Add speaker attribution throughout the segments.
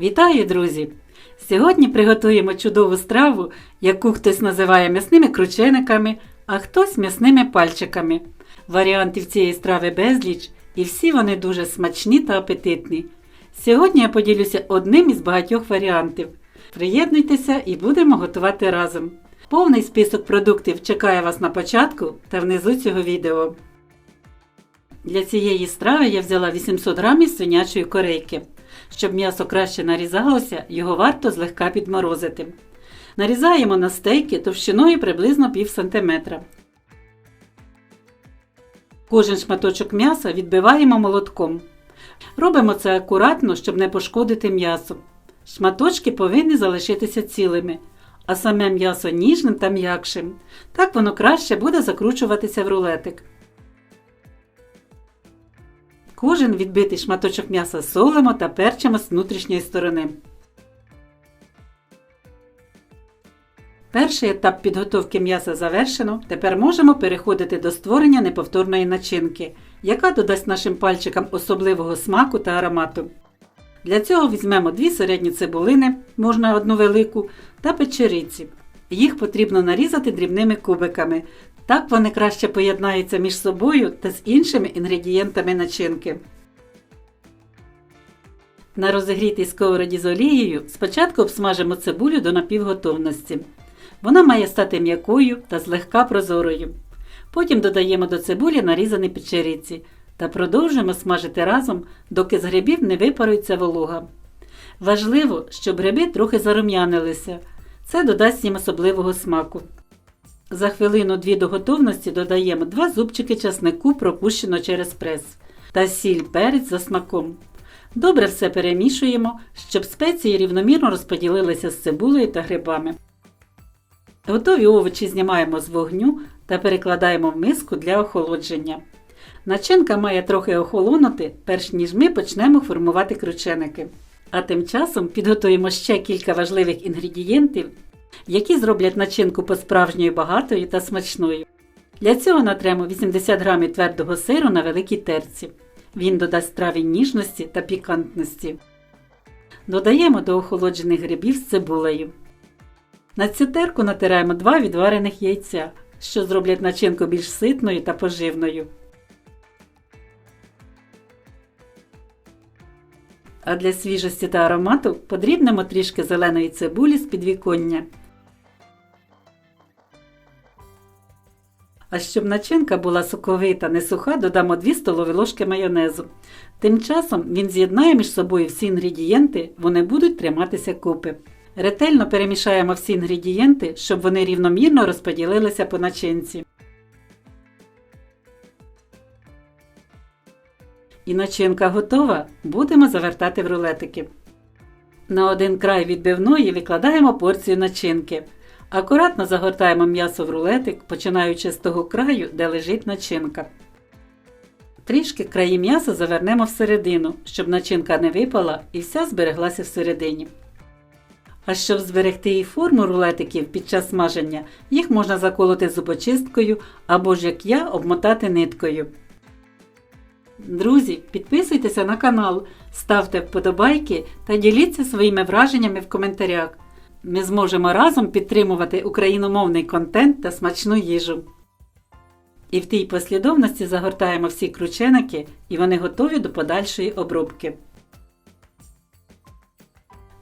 Speaker 1: Вітаю, друзі! Сьогодні приготуємо чудову страву, яку хтось називає м'ясними кручениками, а хтось м'ясними пальчиками. Варіантів цієї страви безліч, і всі вони дуже смачні та апетитні. Сьогодні я поділюся одним із багатьох варіантів. Приєднуйтеся і будемо готувати разом. Повний список продуктів чекає вас на початку та внизу цього відео. Для цієї страви я взяла 800 грамів свинячої корейки. Щоб м'ясо краще нарізалося, його варто злегка підморозити. Нарізаємо на стейки товщиною приблизно пів сантиметра. Кожен шматочок м'яса відбиваємо молотком. Робимо це акуратно, щоб не пошкодити м'ясо. Шматочки повинні залишитися цілими, а саме м'ясо ніжним та м'якшим. Так воно краще буде закручуватися в рулетик. Кожен відбитий шматочок м'яса солимо та перчимо з внутрішньої сторони. Перший етап підготовки м'яса завершено. Тепер можемо переходити до створення неповторної начинки, яка додасть нашим пальчикам особливого смаку та аромату. Для цього візьмемо дві середні цибулини, можна одну велику, та печериці. Їх потрібно нарізати дрібними кубиками. Так вони краще поєднаються між собою та з іншими інгредієнтами начинки. На розігрітій сковороді з олією спочатку обсмажимо цибулю до напівготовності. Вона має стати м'якою та злегка прозорою. Потім додаємо до цибулі нарізані печериці та продовжуємо смажити разом, доки з грибів не випарується волога. Важливо, щоб гриби трохи зарум'янилися. Це додасть їм особливого смаку. За хвилину-дві до готовності додаємо 2 зубчики часнику, пропущено через прес, та сіль перець за смаком. Добре все перемішуємо, щоб спеції рівномірно розподілилися з цибулею та грибами. Готові овочі знімаємо з вогню та перекладаємо в миску для охолодження. Начинка має трохи охолонути, перш ніж ми почнемо формувати крученики. А тим часом підготуємо ще кілька важливих інгредієнтів, які зроблять начинку по-справжньою багатою та смачною. Для цього натремо 80 г твердого сиру на великій терці. Він додасть страві ніжності та пікантності. Додаємо до охолоджених грибів з цибулею. На цю терку натираємо 2 відварених яйця, що зроблять начинку більш ситною та поживною. А для свіжості та аромату подрібнемо трішки зеленої цибулі з підвіконня. А щоб начинка була соковита, не суха, додамо 2 столові ложки майонезу. Тим часом він з'єднає між собою всі інгредієнти, вони будуть триматися купи. Ретельно перемішаємо всі інгредієнти, щоб вони рівномірно розподілилися по начинці. І начинка готова, будемо завертати в рулетики. На один край відбивної викладаємо порцію начинки. Акуратно загортаємо м'ясо в рулетик, починаючи з того краю, де лежить начинка. Трішки краї м'яса завернемо всередину, щоб начинка не випала і вся збереглася всередині. А щоб зберегти і форму рулетиків під час смаження, їх можна заколоти зубочисткою або ж як я обмотати ниткою. Друзі, підписуйтеся на канал, ставте вподобайки та діліться своїми враженнями в коментарях. Ми зможемо разом підтримувати україномовний контент та смачну їжу. І в тій послідовності загортаємо всі крученики і вони готові до подальшої обробки.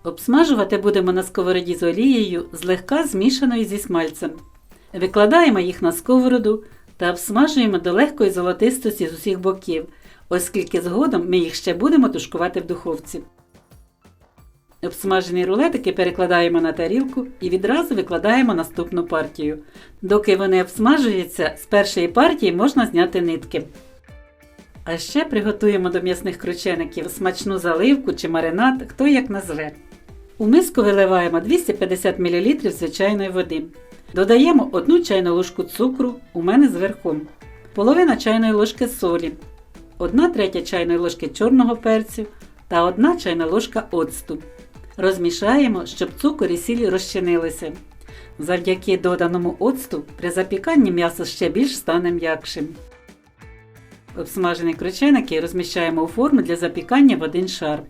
Speaker 1: Обсмажувати будемо на сковороді з олією, злегка змішаною зі смальцем. Викладаємо їх на сковороду та обсмажуємо до легкої золотистості з усіх боків, оскільки згодом ми їх ще будемо тушкувати в духовці. Обсмажені рулетики перекладаємо на тарілку і відразу викладаємо наступну партію. Доки вони обсмажуються, з першої партії можна зняти нитки. А ще приготуємо до м'ясних кручеників смачну заливку чи маринад, хто як назве. У миску виливаємо 250 мл звичайної води. Додаємо 1 чайну ложку цукру, у мене зверху, половина чайної ложки солі, 1 третя чайної ложки чорного перцю та 1 чайна ложка оцту. Розмішаємо, щоб цукор і сіль розчинилися. Завдяки доданому оцту при запіканні м'ясо ще більш стане м'якшим. Обсмажені крученики розміщаємо у форму для запікання в один шар.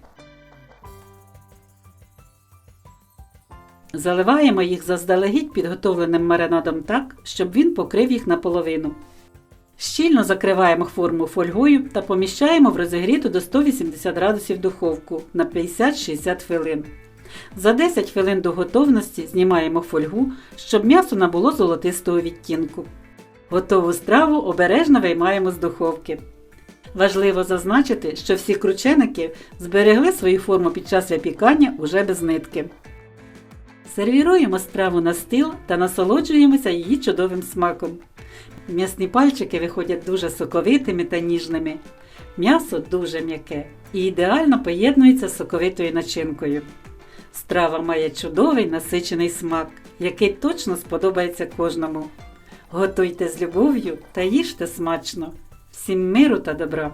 Speaker 1: Заливаємо їх заздалегідь підготовленим маринадом так, щоб він покрив їх наполовину. Щільно закриваємо форму фольгою та поміщаємо в розігріту до 180 градусів духовку на 50-60 хвилин. За 10 хвилин до готовності знімаємо фольгу, щоб м'ясо набуло золотистого відтінку. Готову страву обережно виймаємо з духовки. Важливо зазначити, що всі крученики зберегли свою форму під час випікання уже без нитки. Сервіруємо страву на стіл та насолоджуємося її чудовим смаком. М'ясні пальчики виходять дуже соковитими та ніжними. М'ясо дуже м'яке і ідеально поєднується з соковитою начинкою. Страва має чудовий насичений смак, який точно сподобається кожному. Готуйте з любов'ю та їжте смачно. Всім миру та добра!